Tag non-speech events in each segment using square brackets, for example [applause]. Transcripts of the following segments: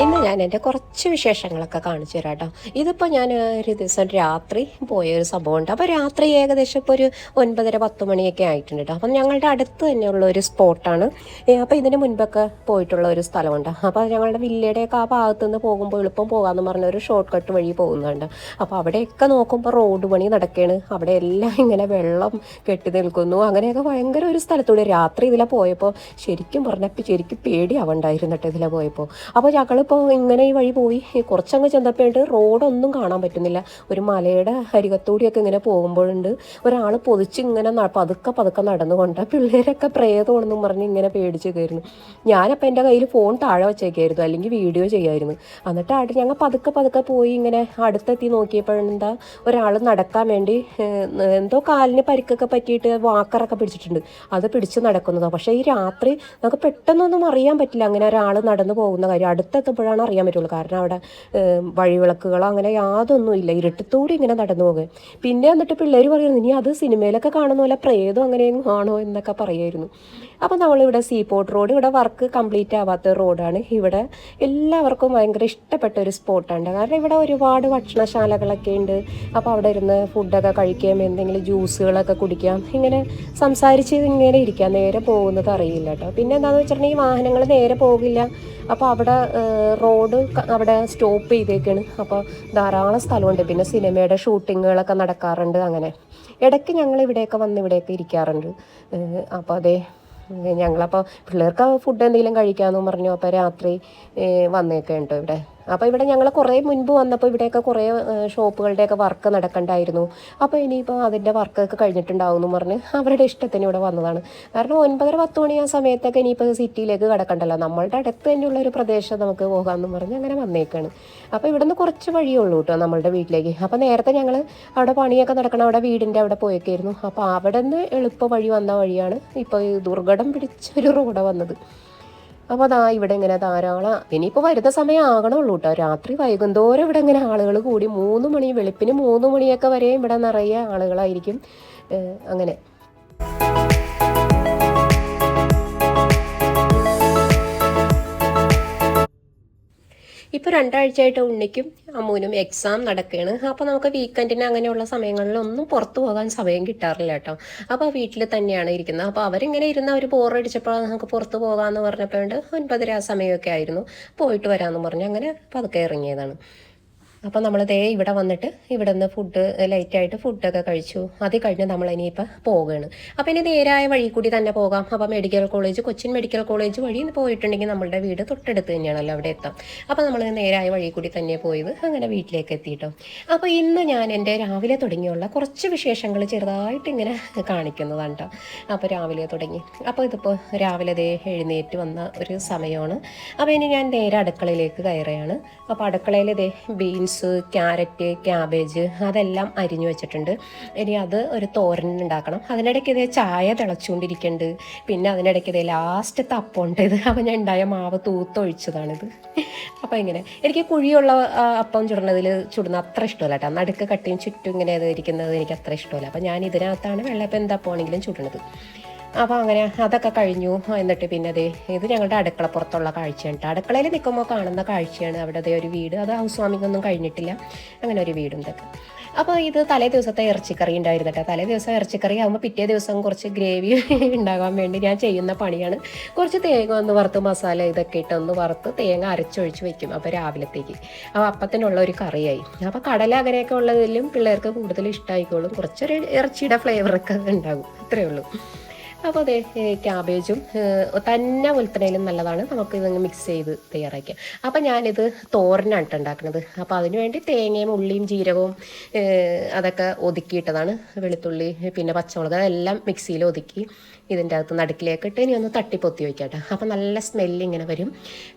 ഇന്ന് ഞാൻ എന്റെ കുറച്ച് വിശേഷങ്ങളൊക്കെ കാണിച്ചു തരാം കേട്ടോ. ഇതിപ്പോൾ ഞാൻ ഒരു ദിവസം രാത്രി പോയ ഒരു സംഭവമുണ്ട് അപ്പോൾ രാത്രി ഏകദേശം ഇപ്പോൾ ഒരു ഒൻപതര പത്ത് മണിയൊക്കെ ആയിട്ടുണ്ട് കേട്ടോ. അപ്പം ഞങ്ങളുടെ അടുത്ത് തന്നെയുള്ള ഒരു സ്പോട്ടാണ്. അപ്പോൾ ഇതിന് മുൻപൊക്കെ പോയിട്ടുള്ള ഒരു സ്ഥലമുണ്ട്. അപ്പോൾ ഞങ്ങളുടെ വില്ലയുടെയൊക്കെ ആ ഭാഗത്ത് നിന്ന് പോകുമ്പോൾ എളുപ്പം പോകാമെന്ന് പറഞ്ഞ ഒരു ഷോർട്ട് കട്ട് വഴി പോകുന്നുണ്ട്. അപ്പോൾ അവിടെയൊക്കെ നോക്കുമ്പോൾ റോഡ് പണി നടക്കുകയാണ് അവിടെ എല്ലാം ഇങ്ങനെ വെള്ളം കെട്ടി നിൽക്കുന്നു. അങ്ങനെയൊക്കെ ഭയങ്കര ഒരു സ്ഥലത്തൂടെ. രാത്രി ഇതിലെ പോയപ്പോൾ ശരിക്കും പറഞ്ഞപ്പോൾ ശരിക്കും പേടിയാവണ്ടായിരുന്നു കേട്ടോ ഇതിലെ പോയപ്പോൾ അപ്പോൾ ഞങ്ങളിപ്പോൾ ഇങ്ങനെ ഈ വഴി പോയി. കുറച്ചങ്ങ് ചെന്നപ്പോഴായിട്ട് റോഡൊന്നും കാണാൻ പറ്റുന്നില്ല. ഒരു മലയുടെ അരികത്തൂടിയൊക്കെ ഇങ്ങനെ പോകുമ്പോഴുണ്ട്. ഒരാൾ പൊതിച്ച് ഇങ്ങനെ പതുക്കെ പതുക്കെ നടന്നുകൊണ്ട് പിള്ളേരൊക്കെ പ്രേതമാണെന്നും പറഞ്ഞ് ഇങ്ങനെ പേടിച്ച് കയറുന്നു. ഞാനപ്പോൾ എന്റെ കയ്യിൽ ഫോൺ താഴെ വെച്ചേക്കായിരുന്നു. അല്ലെങ്കിൽ വീഡിയോ ചെയ്യായിരുന്നു. എന്നിട്ട് ആയിട്ട് ഞങ്ങൾ പതുക്കെ പതുക്കെ പോയി ഇങ്ങനെ അടുത്തെത്തി നോക്കിയപ്പോഴെന്താ ഒരാൾ നടക്കാൻ വേണ്ടി എന്തോ കാലിന് പരിക്കൊക്കെ പറ്റിയിട്ട് വാക്കറൊക്കെ പിടിച്ചിട്ടുണ്ട്. അത് പിടിച്ച് നടക്കുന്നതാണ് പക്ഷേ ഈ രാത്രി നമുക്ക് പെട്ടെന്നൊന്നും അറിയാൻ പറ്റില്ല. അങ്ങനെ ഒരാൾ നടന്നു പോകുന്ന കാര്യം. അടുത്തെത്തുമ്പോഴാണ് അറിയാൻ പറ്റുള്ളൂ. കാരണം അവിടെ വഴിവിളക്കുകളോ അങ്ങനെ യാതൊന്നും ഇല്ല. ഇരുട്ടത്തോടെ ഇങ്ങനെ നടന്നു പോകുക പിന്നെ എന്നിട്ട് പിള്ളേർ പറയുന്നു ഇനി അത് സിനിമയിലൊക്കെ കാണുന്ന പോലെ പ്രേതം അങ്ങനെയും ആണോ? എന്നൊക്കെ പറയായിരുന്നു അപ്പോൾ നമ്മളിവിടെ സീപോർട്ട് റോഡ് ഇവിടെ വർക്ക് കംപ്ലീറ്റ് ആവാത്ത റോഡാണ് ഇവിടെ എല്ലാവർക്കും ഭയങ്കര ഇഷ്ടപ്പെട്ട ഒരു സ്പോട്ടാണ് കാരണം ഇവിടെ ഒരുപാട് ഭക്ഷണശാലകളൊക്കെ ഉണ്ട്. അപ്പോൾ അവിടെ ഇരുന്ന് ഫുഡൊക്കെ കഴിക്കാം എന്തെങ്കിലും ജ്യൂസുകളൊക്കെ കുടിക്കാം. ഇങ്ങനെ സംസാരിച്ച് ഇങ്ങനെ ഇരിക്കാം. നേരെ പോകുന്നത് അറിയില്ല കേട്ടോ. പിന്നെ എന്താണെന്ന് വെച്ചിട്ടുണ്ടെങ്കിൽ വാഹനങ്ങൾ നേരെ പോകില്ല. അപ്പോൾ അവിടെ റോഡ് അവിടെ സ്റ്റോപ്പ് ചെയ്തേക്കാണ്. അപ്പോൾ ധാരാളം സ്ഥലമുണ്ട്. പിന്നെ സിനിമയുടെ ഷൂട്ടിങ്ങുകളൊക്കെ നടക്കാറുണ്ട് അങ്ങനെ. ഇടയ്ക്ക് ഞങ്ങൾ ഇവിടെയൊക്കെ വന്ന് ഇവിടെയൊക്കെ ഇരിക്കാറുണ്ട്. അപ്പോൾ അതേ ഞങ്ങളപ്പോൾ പിള്ളേർക്ക് ഫുഡ് എന്തെങ്കിലും കഴിക്കാമെന്ന് പറഞ്ഞു. അപ്പോൾ രാത്രി ഏഹ്, വന്നേക്കാം ഇവിടെ. അപ്പോൾ ഇവിടെ ഞങ്ങൾ കുറേ മുൻപ് വന്നപ്പോൾ ഇവിടെയൊക്കെ കുറേ ഷോപ്പുകളുടെയൊക്കെ വർക്ക് നടക്കണ്ടായിരുന്നു. അപ്പോൾ ഇനിയിപ്പോൾ അതിന്റെ വർക്കൊക്കെ കഴിഞ്ഞിട്ടുണ്ടാവും എന്ന് പറഞ്ഞ് അവരുടെ ഇഷ്ടത്തിന് ഇവിടെ വന്നതാണ്. കാരണം ഒൻപതര പത്ത് മണി ആ സമയത്തൊക്കെ ഇനിയിപ്പോൾ സിറ്റിയിലേക്ക് കിടക്കണ്ടല്ലോ. നമ്മളുടെ അടുത്ത് തന്നെയുള്ള ഒരു പ്രദേശം നമുക്ക് പോകാമെന്ന് പറഞ്ഞ് അങ്ങനെ വന്നേക്കാണ്. അപ്പോൾ ഇവിടുന്ന് കുറച്ച് വഴിയേ ഉള്ളൂ കേട്ടോ നമ്മളുടെ വീട്ടിലേക്ക്. അപ്പോൾ നേരത്തെ ഞങ്ങൾ അവിടെ പണിയൊക്കെ നടക്കണം അവിടെ വീടിന്റെ അവിടെ പോയേക്കായിരുന്നു. അപ്പോൾ അവിടെ നിന്ന് എളുപ്പ വഴി വന്ന വഴിയാണ് ഇപ്പോൾ ഈ ദുർഘടം പിടിച്ചൊരു റോഡ് വന്നത്. അപ്പോൾ അതാ ഇവിടെ ഇങ്ങനെ ധാരാളം ഇനിയിപ്പോൾ വരുന്ന സമയം ആകണുള്ളൂ കേട്ടോ രാത്രി വൈകുന്നേരം ഇവിടെ ഇങ്ങനെ ആളുകൾ കൂടി മൂന്ന് മണി വെളുപ്പിന് മൂന്ന് മണിയൊക്കെ വരെ ഇവിടെ നിറയെ ആളുകളായിരിക്കും. അങ്ങനെ. ഇപ്പോൾ രണ്ടാഴ്ചയായിട്ട് ഉണ്ണിക്കും അമ്മൂനും എക്സാം നടക്കുകയാണ് അപ്പോൾ നമുക്ക് വീക്കെൻഡിന് അങ്ങനെയുള്ള സമയങ്ങളിലൊന്നും പുറത്തു പോകാൻ സമയം കിട്ടാറില്ല കേട്ടോ. അപ്പോൾ വീട്ടിൽ തന്നെയാണ് ഇരിക്കുന്നത്. അപ്പോൾ അവരിങ്ങനെ ഇരുന്ന് അവർ ബോറടിച്ചപ്പോൾ നമുക്ക് പുറത്തു പോകാമെന്ന് പറഞ്ഞപ്പോൾ ഒൻപതര ആ സമയമൊക്കെ ആയിരുന്നു. പോയിട്ട് വരാമെന്ന് പറഞ്ഞ് അങ്ങനെ പതുക്കെ ഇറങ്ങിയതാണ്. അപ്പോൾ നമ്മൾ ദേ ഇവിടെ വന്നിട്ട് ഇവിടെ നിന്ന് ഫുഡ് ലൈറ്റായിട്ട് ഫുഡൊക്കെ കഴിച്ചു. അത് കഴിഞ്ഞ് നമ്മൾ ഇനിയിപ്പോൾ പോവുകയാണ് അപ്പോൾ ഇനി നേരായ വഴി കൂടി തന്നെ പോകാം. അപ്പോൾ medical college Cochin medical college വഴി പോയിട്ടുണ്ടെങ്കിൽ നമ്മളുടെ വീട് തൊട്ടടുത്ത് തന്നെയാണല്ലോ അവിടെ എത്താം. അപ്പോൾ നമ്മൾ നേരായ വഴി കൂടി തന്നെ പോയത് അങ്ങനെ വീട്ടിലേക്ക് എത്തിയിട്ടോ. അപ്പോൾ ഇന്ന് ഞാൻ എന്റെ രാവിലെ തുടങ്ങിയുള്ള കുറച്ച് വിശേഷങ്ങൾ ചെറുതായിട്ട് ഇങ്ങനെ കാണിക്കുന്നതാണ് കേട്ടോ അപ്പോൾ രാവിലെ തുടങ്ങി. അപ്പോൾ ഇതിപ്പോൾ രാവിലെ ദേ എഴുന്നേറ്റ് വന്ന ഒരു സമയമാണ്. അപ്പോൾ ഇനി ഞാൻ നേരെ അടുക്കളയിലേക്ക് കയറുകയാണ്. അപ്പോൾ അടുക്കളയിൽ ദേ ബീൻസ് ക്യാരറ്റ് ക്യാബേജ് അതെല്ലാം അരിഞ്ഞു വെച്ചിട്ടുണ്ട്. ഇനി അത് ഒരു തോരൻ ഉണ്ടാക്കണം. അതിനിടയ്ക്ക് ഇതേ ചായ തിളച്ചുകൊണ്ടിരിക്കുന്നുണ്ട്. പിന്നെ അതിനിടയ്ക്ക് ഇതേ ലാസ്റ്റ് തപ്പമുണ്ട് ഇത്. അപ്പം ഞാൻ ഉണ്ടായ മാവ് തൂത്തൊഴിച്ചതാണിത്. അപ്പം ഇങ്ങനെ. എനിക്ക് കുഴിയുള്ള അപ്പം ചുടുന്നതിൽ ചുടുന്ന അത്ര ഇഷ്ടമല്ല കേട്ടോ. നടുക്ക് കട്ടിയും ചുറ്റും ഇങ്ങനെ ഇരിക്കുന്നത് എനിക്ക് അത്ര ഇഷ്ടമല്ല. അപ്പം ഞാൻ ഇതിനകത്താണ് വെള്ളപ്പം എന്താ പോണെങ്കിലും ചുടുന്നത് അപ്പോൾ അങ്ങനെ അതൊക്കെ കഴിഞ്ഞു. എന്നിട്ട് പിന്നെ അതെ ഇത് ഞങ്ങളുടെ അടുക്കളപ്പുറത്തുള്ള കാഴ്ചയാണ് കേട്ടോ അടുക്കളയിൽ നിൽക്കുമ്പോൾ കാണുന്ന കാഴ്ചയാണ്. അവിടെ അതേ ഒരു വീട്. അത് ഹൗസ് വാമിങ്ങൊന്നും കഴിഞ്ഞിട്ടില്ല. അങ്ങനെ ഒരു വീടും ഇതൊക്കെ. അപ്പോൾ ഇത് തലേ ദിവസത്തെ ഇറച്ചിക്കറി ഉണ്ടായിരുന്നു കേട്ടോ തലേ ദിവസം ഇറച്ചിക്കറി ആകുമ്പോൾ പിറ്റേ ദിവസം കുറച്ച് ഗ്രേവി [laughs] ഉണ്ടാകാൻ വേണ്ടി ഞാൻ ചെയ്യുന്ന പണിയാണ്. കുറച്ച് തേങ്ങ ഒന്ന് വറുത്ത് മസാല ഇതൊക്കെ ഇട്ട് ഒന്ന് വറുത്ത് തേങ്ങ അരച്ചൊഴിച്ച് വെക്കും അപ്പോൾ രാവിലത്തേക്ക്. അപ്പോൾ അപ്പത്തിനുള്ള ഒരു കറിയായി. അപ്പോൾ കടല അങ്ങനെയൊക്കെ ഉള്ളതിലും പിള്ളേർക്ക് കൂടുതൽ ഇഷ്ടമായിക്കോളും കുറച്ചൊരു ഇറച്ചിയുടെ ഫ്ലേവറൊക്കെ ഉണ്ടാകും. അത്രയേ ഉള്ളൂ. അപ്പോൾ അതെ ക്യാബേജും തന്നെ ഉൽപ്പന്നയിലും നല്ലതാണ്. നമുക്ക് ഇതങ്ങ് മിക്സ് ചെയ്ത് തയ്യാറാക്കാം അപ്പോൾ ഞാനിത് തോരനാണ് ഉണ്ടാക്കുന്നത്. അപ്പോൾ അതിന് വേണ്ടി തേങ്ങയും ഉള്ളിയും ജീരകവും അതൊക്കെ ഒതുക്കിയിട്ടതാണ് വെളുത്തുള്ളി പിന്നെ പച്ചമുളക് അതെല്ലാം മിക്സിയിൽ ഒതുക്കി ഇതിന്റെ അകത്ത് നടുക്കിലേക്ക് ഇട്ട് ഇനി ഒന്ന് തട്ടിപ്പൊത്തി വയ്ക്കാട്ടോ അപ്പോൾ നല്ല സ്മെല്ല് ഇങ്ങനെ വരും.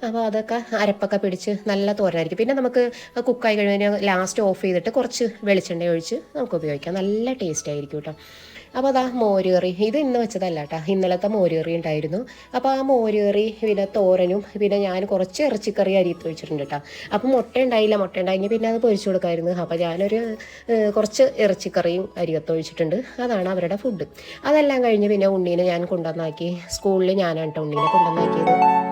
അപ്പോൾ അതൊക്കെ അരപ്പൊക്കെ പിടിച്ച് നല്ല തോരനായിരിക്കും. പിന്നെ നമുക്ക് കുക്കായി കഴിഞ്ഞാൽ ലാസ്റ്റ് ഓഫ് ചെയ്തിട്ട് കുറച്ച് വെളിച്ചെണ്ണ ഒഴിച്ച് നമുക്ക് ഉപയോഗിക്കാം. നല്ല ടേസ്റ്റ് ആയിരിക്കും കേട്ടോ അപ്പോൾ അതാ മോരുകറി. ഇത് ഇന്ന് വെച്ചതല്ല കേട്ടോ ഇന്നലത്തെ മോരുകറി ഉണ്ടായിരുന്നു. അപ്പോൾ ആ മോരുകറി പിന്നെ തോരനും പിന്നെ ഞാൻ കുറച്ച് ഇറച്ചിക്കറി അരിയത്ത് വെച്ചിട്ടുണ്ട് കേട്ടോ അപ്പോൾ മുട്ട ഉണ്ടായില്ല മുട്ട ഉണ്ടായെങ്കിൽ പിന്നെ അത് പൊരിച്ചു കൊടുക്കായിരുന്നു. അപ്പോൾ ഞാനൊരു കുറച്ച് ഇറച്ചിക്കറിയും അരിയത്ത് ഒഴിച്ചിട്ടുണ്ട്. അതാണ് അവരുടെ ഫുഡ് അതെല്ലാം കഴിഞ്ഞ് പിന്നെ ഉണ്ണീനെ ഞാൻ കൊണ്ടുവന്നാക്കി. സ്കൂളിൽ ഞാനാണ് കേട്ടോ ഉണ്ണീനെ കൊണ്ടുവന്നാക്കിയത്.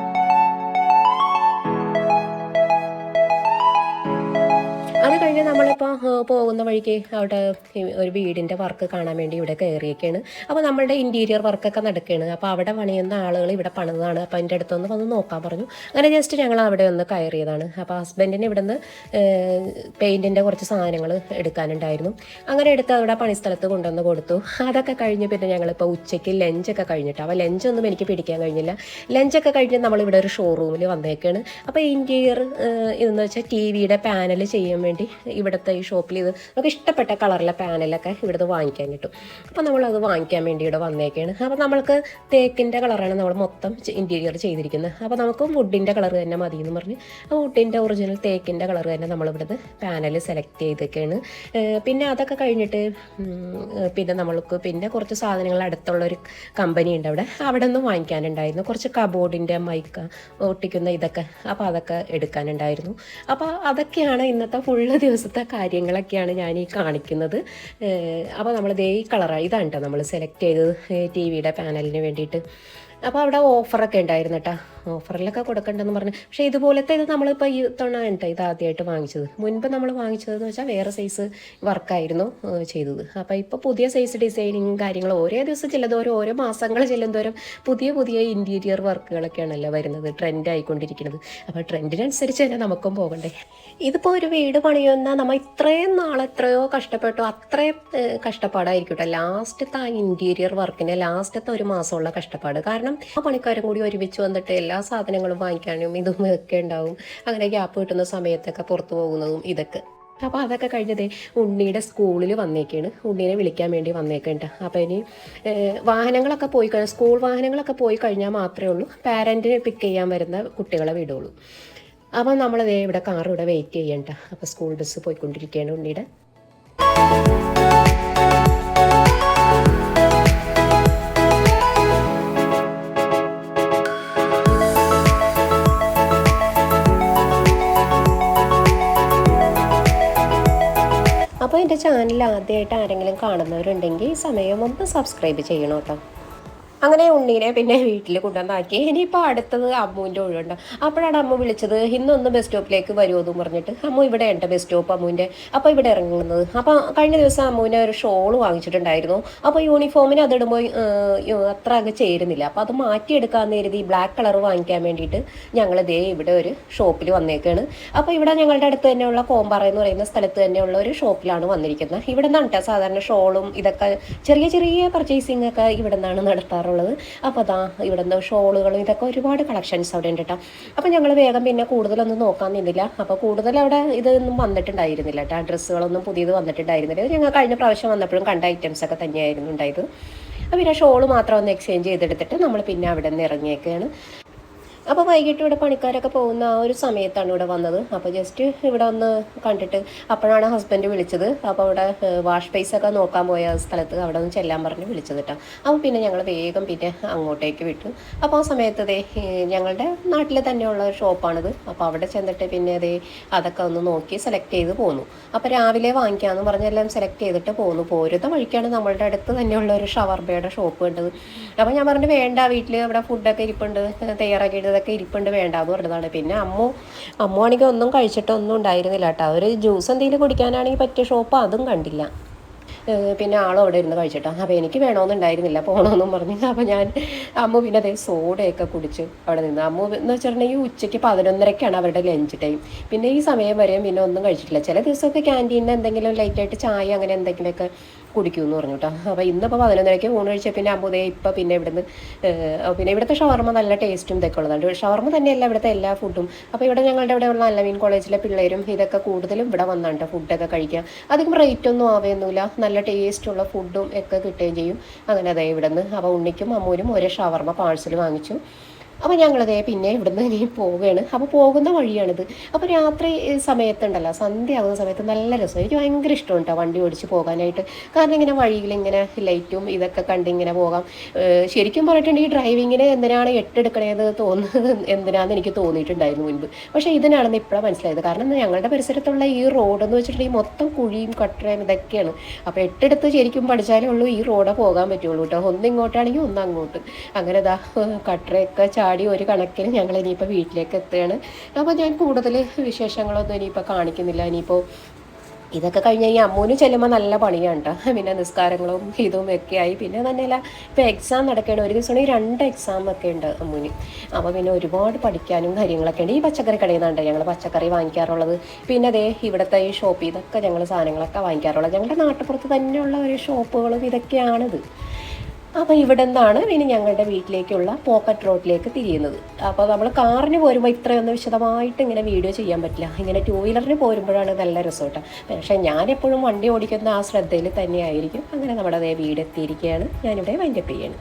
അപ്പോൾ പോകുന്ന വഴിക്ക് അവിടെ ഒരു വീടിന്റെ വർക്ക് കാണാൻ വേണ്ടി ഇവിടെ കയറിയൊക്കെയാണ്. അപ്പോൾ നമ്മളുടെ ഇന്റീരിയർ വർക്കൊക്കെ നടക്കുകയാണ്. അപ്പോൾ അവിടെ പണിയുന്ന ആളുകൾ ഇവിടെ പണിതാണ്. അപ്പോൾ എന്റെ അടുത്തൊന്ന് വന്ന് നോക്കാൻ പറഞ്ഞു. അങ്ങനെ ജസ്റ്റ് ഞങ്ങൾ അവിടെ ഒന്ന് കയറിയതാണ്. അപ്പോൾ ഹസ്ബൻഡിന് ഇവിടെ നിന്ന് പെയിന്റിന്റെ കുറച്ച് സാധനങ്ങൾ എടുക്കാനുണ്ടായിരുന്നു. അങ്ങനെ എടുത്ത് അവിടെ പണിസ്ഥലത്ത് കൊണ്ടുവന്ന് കൊടുത്തു. അതൊക്കെ കഴിഞ്ഞ് പിന്നെ ഞങ്ങളിപ്പോൾ ഉച്ചയ്ക്ക് ലഞ്ചൊക്കെ കഴിഞ്ഞിട്ട് അപ്പോൾ ലഞ്ചൊന്നും എനിക്ക് പിടിക്കാൻ കഴിഞ്ഞില്ല. ലഞ്ചൊക്കെ കഴിഞ്ഞ് നമ്മളിവിടെ ഒരു ഷോറൂമിൽ വന്നേക്കാണ്. അപ്പോൾ ഇന്റീരിയർ ഇതെന്ന് വെച്ചാൽ ടി വിയുടെ പാനൽ ചെയ്യാൻ വേണ്ടി ഇവിടുത്തെ ഈ ഷോപ്പിൽ ഇത് നമുക്ക് ഇഷ്ടപ്പെട്ട കളറിലെ പാനലൊക്കെ ഇവിടുന്ന് വാങ്ങിക്കാൻ കിട്ടും. അപ്പോൾ നമ്മളത് വാങ്ങിക്കാൻ വേണ്ടി ഇവിടെ വന്നേക്കാണ്. അപ്പോൾ നമ്മൾക്ക് തേക്കിന്റെ കളറാണ് നമ്മൾ മൊത്തം ഇന്റീരിയർ ചെയ്തിരിക്കുന്നത്. അപ്പോൾ നമുക്ക് വുഡിന്റെ കളർ തന്നെ മതി എന്ന് പറഞ്ഞ് ആ വുഡിന്റെ ഒറിജിനൽ തേക്കിന്റെ കളർ തന്നെ നമ്മളിവിടുന്ന് പാനൽ സെലക്ട് ചെയ്തൊക്കെയാണ് പിന്നെ അതൊക്കെ കഴിഞ്ഞിട്ട് പിന്നെ നമ്മൾക്ക് പിന്നെ കുറച്ച് സാധനങ്ങൾ അടുത്തുള്ള ഒരു കമ്പനി ഉണ്ട് അവിടെ. അവിടെ നിന്ന് വാങ്ങിക്കാനുണ്ടായിരുന്നു. കുറച്ച് കബോർഡിന്റെ മൈക്ക ഒട്ടിക്കുന്ന ഇതൊക്കെ. അപ്പോൾ അതൊക്കെ എടുക്കാനുണ്ടായിരുന്നു. അപ്പോൾ അതൊക്കെയാണ് ഇന്നത്തെ ഫുള്ള് ദിവസത്തെ കാര്യങ്ങളൊക്കെയാണ് ഞാൻ ഈ കാണിക്കുന്നത് അപ്പോൾ നമ്മൾ ദേ ഈ കളറാണ് ഇതാണ് കേട്ടോ നമ്മൾ സെലക്ട് ചെയ്തത് ടി വിയുടെ പാനലിന് വേണ്ടിയിട്ട്. അപ്പോൾ അവിടെ ഓഫറൊക്കെ ഉണ്ടായിരുന്നു കേട്ടോ ഓഫറിലൊക്കെ കൊടുക്കണ്ടെന്ന് പറഞ്ഞു. പക്ഷേ ഇതുപോലത്തെ ഇത് നമ്മളിപ്പോൾ ഈ തവണ കേട്ടോ ഇത് ആദ്യമായിട്ട് വാങ്ങിച്ചത്. മുൻപ് നമ്മൾ വാങ്ങിച്ചതെന്ന് വെച്ചാൽ വേറെ സൈസ് വർക്കായിരുന്നു ചെയ്തത്. അപ്പോൾ ഇപ്പോൾ പുതിയ സൈസ് ഡിസൈനിങ് കാര്യങ്ങൾ ഓരോ ദിവസം ചിലതോരം ഓരോ മാസങ്ങൾ ചെല്ലുന്തോറും പുതിയ പുതിയ ഇന്റീരിയർ വർക്കുകളൊക്കെയാണല്ലോ വരുന്നത് ട്രെൻഡ് ആയിക്കൊണ്ടിരിക്കുന്നത്. അപ്പോൾ ട്രെൻഡിനനുസരിച്ച് തന്നെ നമുക്കും പോകണ്ടേ. ഇതിപ്പോൾ ഒരു വീട് പണിയുന്ന നമ്മൾ ഇത്രയും നാൾ എത്രയോ കഷ്ടപ്പെട്ടു അത്രയും കഷ്ടപ്പാടായിരിക്കും കേട്ടോ ലാസ്റ്റത്തെ ആ ഇന്റീരിയർ വർക്കിന് ലാസ്റ്റത്തെ ഒരു മാസമുള്ള കഷ്ടപ്പാട്. കാരണം ആ പണിക്കാരും കൂടി ഒരുമിച്ച് വന്നിട്ട് എല്ലാ സാധനങ്ങളും വാങ്ങിക്കാനും ഇതും ഒക്കെ ഉണ്ടാവും. അങ്ങനെ ഗ്യാപ്പ് കിട്ടുന്ന സമയത്തൊക്കെ പുറത്തു പോകുന്നതും ഇതൊക്കെ. അപ്പോൾ അതൊക്കെ കഴിഞ്ഞതേ ഉണ്ണിയുടെ സ്കൂളിൽ വന്നേക്കാണ്. ഉണ്ണീനെ വിളിക്കാൻ വേണ്ടി വന്നേക്കുണ്ട് അപ്പോൾ ഇനി വാഹനങ്ങളൊക്കെ പോയി കഴിഞ്ഞാൽ സ്കൂൾ വാഹനങ്ങളൊക്കെ പോയി കഴിഞ്ഞാൽ മാത്രമേ ഉള്ളൂ. പാരന്റിനെ പിക്ക് ചെയ്യാൻ വരുന്ന കുട്ടികളെ വിടുള്ളൂ. അപ്പം നമ്മളതേ ഇവിടെ കാർ ഇവിടെ വെയിറ്റ് ചെയ്യണ്ട അപ്പോൾ സ്കൂൾ ബസ് പോയിക്കൊണ്ടിരിക്കുകയാണ് ഉണ്ണിയുടെ. എന്റെ ചാനൽ ആദ്യമായിട്ട് ആരെങ്കിലും കാണുന്നവരുണ്ടെങ്കിൽ സമയം ഒന്ന് സബ്സ്ക്രൈബ് ചെയ്യണം കേട്ടോ. അങ്ങനെ ഉണ്ണീനെ പിന്നെ വീട്ടിൽ കൊണ്ടുവന്നാക്കി ഇനിയിപ്പോൾ അടുത്തത് അമ്മുവിന്റെ ഒഴിവുണ്ട്. അപ്പോഴാണ് അമ്മ വിളിച്ചത് ഇന്നൊന്ന് ബസ് സ്റ്റോപ്പിലേക്ക് വരുമോ എന്ന് പറഞ്ഞിട്ട്. അമ്മു ഇവിടെ ഉണ്ട് ബസ് സ്റ്റോപ്പ് അമ്മുവിന്റെ അപ്പോൾ ഇവിടെ ഇറങ്ങുന്നത്. അപ്പോൾ കഴിഞ്ഞ ദിവസം അമ്മുവിനെ ഒരു ഷോൾ വാങ്ങിച്ചിട്ടുണ്ടായിരുന്നു. അപ്പോൾ യൂണിഫോമിന് അതിടുമ്പോൾ അത്ര അങ്ങ് ചേരുന്നില്ല. അപ്പോൾ അത് മാറ്റിയെടുക്കാമെന്ന് കരുതി ബ്ലാക്ക് കളർ വാങ്ങിക്കാൻ വേണ്ടിയിട്ട് ഞങ്ങൾ ദേ ഇവിടെ ഒരു ഷോപ്പിൽ വന്നേക്കാണ്. അപ്പോൾ ഇവിടെ ഞങ്ങളുടെ അടുത്ത് തന്നെയുള്ള കോമ്പാറ എന്ന് പറയുന്ന സ്ഥലത്ത് തന്നെയുള്ള ഒരു ഷോപ്പിലാണ് വന്നിരിക്കുന്നത്. ഇവിടെ നിന്നാണ് സാധാരണ ഷോളും ഇതൊക്കെ ചെറിയ ചെറിയ പർച്ചേസിംഗ് ഒക്കെ ഇവിടെ നിന്നാണ് നടത്താറുള്ളത് അപ്പോൾ അതാ ഇവിടെ നിന്ന് ഷോളുകളും ഇതൊക്കെ ഒരുപാട് കളക്ഷൻസ് അവിടെ ഉണ്ട് കേട്ടോ അപ്പോൾ ഞങ്ങൾ വേഗം പിന്നെ കൂടുതലൊന്നും നോക്കാൻ നിന്നില്ല. അപ്പോൾ കൂടുതൽ അവിടെ ഇതൊന്നും വന്നിട്ടുണ്ടായിരുന്നില്ല കേട്ടോ ഡ്രസ്സുകളൊന്നും പുതിയത് വന്നിട്ടുണ്ടായിരുന്നില്ല. ഇത് ഞങ്ങൾ കഴിഞ്ഞ പ്രാവശ്യം വന്നപ്പോഴും കണ്ട ഐറ്റംസ് ഒക്കെ തന്നെയായിരുന്നു ഉണ്ടായത്. അപ്പോൾ പിന്നെ ഷോൾ മാത്രം ഒന്ന് എക്സ്ചേഞ്ച് ചെയ്തെടുത്തിട്ട് നമ്മൾ പിന്നെ അവിടെ നിന്ന് ഇറങ്ങിയേക്കാണ്. അപ്പോൾ വൈകിട്ട് ഇവിടെ പണിക്കാരൊക്കെ പോകുന്ന ആ ഒരു സമയത്താണ് ഇവിടെ വന്നത്. അപ്പോൾ ജസ്റ്റ് ഇവിടെ ഒന്ന് കണ്ടിട്ട് അപ്പോഴാണ് ഹസ്ബൻഡ് വിളിച്ചത്. അപ്പോൾ അവിടെ വാഷ് ഒക്കെ നോക്കാൻ പോയ സ്ഥലത്ത് അവിടെ ഒന്ന് ചെല്ലാൻ പറഞ്ഞ് വിളിച്ചത് കേട്ടോ അപ്പോൾ പിന്നെ ഞങ്ങൾ വേഗം പിന്നെ അങ്ങോട്ടേക്ക് വിട്ടു. അപ്പോൾ ആ സമയത്ത് ദേ ഞങ്ങളുടെ നാട്ടിൽ തന്നെയുള്ള ഒരു ഷോപ്പാണിത്. അപ്പോൾ അവിടെ ചെന്നിട്ട് പിന്നെ അതേ അതൊക്കെ ഒന്ന് നോക്കി സെലക്ട് ചെയ്ത് പോന്നു. അപ്പോൾ രാവിലെ വാങ്ങിക്കാമെന്ന് പറഞ്ഞെല്ലാം സെലക്ട് ചെയ്തിട്ട് പോന്നു. പോരുന്ന വഴിക്കാണ് നമ്മളുടെ അടുത്ത് തന്നെയുള്ള ഒരു ഷവർബയുടെ ഷോപ്പ് കണ്ടത്. അപ്പോൾ ഞാൻ പറഞ്ഞു വേണ്ട വീട്ടിൽ ഇവിടെ ഫുഡൊക്കെ ഇരിപ്പുണ്ട് തയ്യാറാക്കി ഇട്ടതൊക്കെ ഇരിപ്പുണ്ട് വേണ്ട എന്ന് പറഞ്ഞതാണ്. പിന്നെ അമ്മു അമ്മു ആണെങ്കിൽ ഒന്നും കഴിച്ചിട്ടൊന്നും ഉണ്ടായിരുന്നില്ല കേട്ടോ. ഒരു ജ്യൂസ് എന്തെങ്കിലും കുടിക്കാനാണെങ്കിൽ പറ്റിയ ഷോപ്പ് അതും കണ്ടില്ല. പിന്നെ ആളും അവിടെ ഇരുന്ന് കഴിച്ചിട്ടോ. അപ്പോൾ എനിക്ക് വേണമെന്നുണ്ടായിരുന്നില്ല പോകണമെന്നും പറഞ്ഞു അപ്പോൾ ഞാൻ അമ്മു പിന്നെ അതേ സോഡയൊക്കെ കുടിച്ച് അവിടെ നിന്ന്. അമ്മു എന്ന് വെച്ചിട്ടുണ്ടെങ്കിൽ ഉച്ചയ്ക്ക് പതിനൊന്നരക്കാണ് അവരുടെ ലഞ്ച് ടൈം പിന്നെ ഈ സമയം വരെയും പിന്നെ ഒന്നും കഴിച്ചിട്ടില്ല. ചില ദിവസമൊക്കെ ക്യാന്റീനിൽ എന്തെങ്കിലും ലൈറ്റായിട്ട് ചായ അങ്ങനെ എന്തെങ്കിലുമൊക്കെ കുടിക്കുമെന്ന് പറഞ്ഞു കേട്ടോ അപ്പോൾ ഇന്നിപ്പോൾ പതിനൊന്നരയ്ക്ക് ഊണ് കഴിച്ചാൽ പിന്നെ അമ്പതേ ഇപ്പം പിന്നെ ഇവിടുന്ന് പിന്നെ ഇവിടുത്തെ ഷവർമ്മ നല്ല ടേസ്റ്റും ഇതൊക്കെ ഉള്ളതാണ്. ഷവർമ്മ തന്നെയല്ല ഇവിടുത്തെ എല്ലാ ഫുഡും അപ്പോൾ ഇവിടെ ഞങ്ങളുടെ ഇവിടെ ഉള്ള അല്ലമീൻ കോളേജിലെ പിള്ളേരും ഇതൊക്കെ കൂടുതലും ഇവിടെ വന്നാണ് ഫുഡൊക്കെ കഴിക്കുക അധികം റേറ്റ് ഒന്നും ആവുകയൊന്നുമില്ല നല്ല ടേസ്റ്റുള്ള ഫുഡും ഒക്കെ കിട്ടുകയും ചെയ്യും. അങ്ങനെ അതെ ഇവിടെ നിന്ന് അപ്പോൾ ഉണ്ണിക്കും അമ്മൂനും ഒരേ ഷവർമ്മ പാഴ്സൽ വാങ്ങിച്ചു. അപ്പോൾ ഞങ്ങളതേ പിന്നെ ഇവിടുന്ന് ഇനി പോവുകയാണ് അപ്പോൾ പോകുന്ന വഴിയാണിത്. അപ്പോൾ രാത്രി സമയത്തുണ്ടല്ലോ സന്ധ്യ ആകുന്ന സമയത്ത് നല്ല രസം. എനിക്ക് ഭയങ്കര ഇഷ്ടമാണ് കേട്ടോ വണ്ടി ഓടിച്ച് പോകാനായിട്ട്. കാരണം ഇങ്ങനെ വഴിയിൽ ഇങ്ങനെ ലൈറ്റും ഇതൊക്കെ കണ്ട് ഇങ്ങനെ പോകാം ശരിക്കും പറഞ്ഞിട്ടുണ്ടെങ്കിൽ ഡ്രൈവിങ്ങിന് എന്തിനാണ് എട്ടെടുക്കണേന്ന് തോന്നുന്നത് എന്തിനാന്ന് എനിക്ക് തോന്നിയിട്ടുണ്ടായിരുന്നു മുൻപ്. പക്ഷേ ഇതിനാണെന്ന് ഇപ്പോഴാണ് മനസ്സിലായത്. കാരണം ഞങ്ങളുടെ പരിസരത്തുള്ള ഈ റോഡ് എന്ന് വെച്ചിട്ടുണ്ടെങ്കിൽ മൊത്തം കുഴിയും കട്ടറയും ഇതൊക്കെയാണ്. അപ്പോൾ എട്ടെടുത്ത് ശരിക്കും പഠിച്ചാലേ ഉള്ളൂ ഈ റോഡ് പോകാൻ പറ്റുള്ളൂ കേട്ടോ ഒന്ന് ഇങ്ങോട്ടാണെങ്കിൽ ഒന്ന് അങ്ങോട്ട്. അങ്ങനെ ഇതാ കട്ടറയൊക്കെ ചാടി ഒരു കണക്കിന് ഞങ്ങൾ ഇനിയിപ്പോൾ വീട്ടിലേക്ക് എത്തുകയാണ്. അപ്പോൾ ഞാൻ കൂടുതൽ വിശേഷങ്ങളൊന്നും ഇനിയിപ്പോൾ കാണിക്കുന്നില്ല. ഇനിയിപ്പോൾ ഇതൊക്കെ കഴിഞ്ഞ് കഴിഞ്ഞാൽ അമ്മൂന് ചെല്ലുമ്പോൾ നല്ല പണിയാണ് കേട്ടോ പിന്നെ നിസ്കാരങ്ങളും ഇതും ഒക്കെ ആയി. പിന്നെ തന്നെയല്ല ഇപ്പോൾ എക്സാം നടക്കുകയാണ്. ഒരു ദിവസമാണെങ്കിൽ രണ്ട് എക്സാം ഒക്കെ ഉണ്ട് അമ്മൂന്. അപ്പോൾ പിന്നെ ഒരുപാട് പഠിക്കാനും കാര്യങ്ങളൊക്കെ ഉണ്ട്. ഈ പച്ചക്കറി കടയിൽ നിന്നുണ്ട് ഞങ്ങൾ പച്ചക്കറി വാങ്ങിക്കാറുള്ളത്. പിന്നെ അതേ ഇവിടുത്തെ ഈ ഷോപ്പ് ഇതൊക്കെ ഞങ്ങൾ സാധനങ്ങളൊക്കെ വാങ്ങിക്കാറുള്ളത്. ഞങ്ങളുടെ നാട്ടുപുറത്ത് തന്നെയുള്ള ഒരു ഷോപ്പുകളും ഇതൊക്കെയാണിത്. അപ്പോൾ ഇവിടെ നിന്നാണ് ഇനി ഞങ്ങളുടെ വീട്ടിലേക്കുള്ള പോക്കറ്റ് റോഡിലേക്ക് തിരിയുന്നത്. അപ്പോൾ നമ്മൾ കാറിന് പോരുമ്പോൾ ഇത്രയൊന്നും വിശദമായിട്ട് ഇങ്ങനെ വീഡിയോ ചെയ്യാൻ പറ്റില്ല. ഇങ്ങനെ ടൂ വീലറിന് പോരുമ്പോഴാണ് നല്ല റിസോർട്ട് പക്ഷേ ഞാനെപ്പോഴും വണ്ടി ഓടിക്കുന്ന ആ ശ്രദ്ധയിൽ തന്നെയായിരിക്കും. അങ്ങനെ നമ്മുടെ അതേ വീടെത്തിയിരിക്കുകയാണ്. ഞാനിവിടെ വൈൻഡപ്പ് ചെയ്യണം.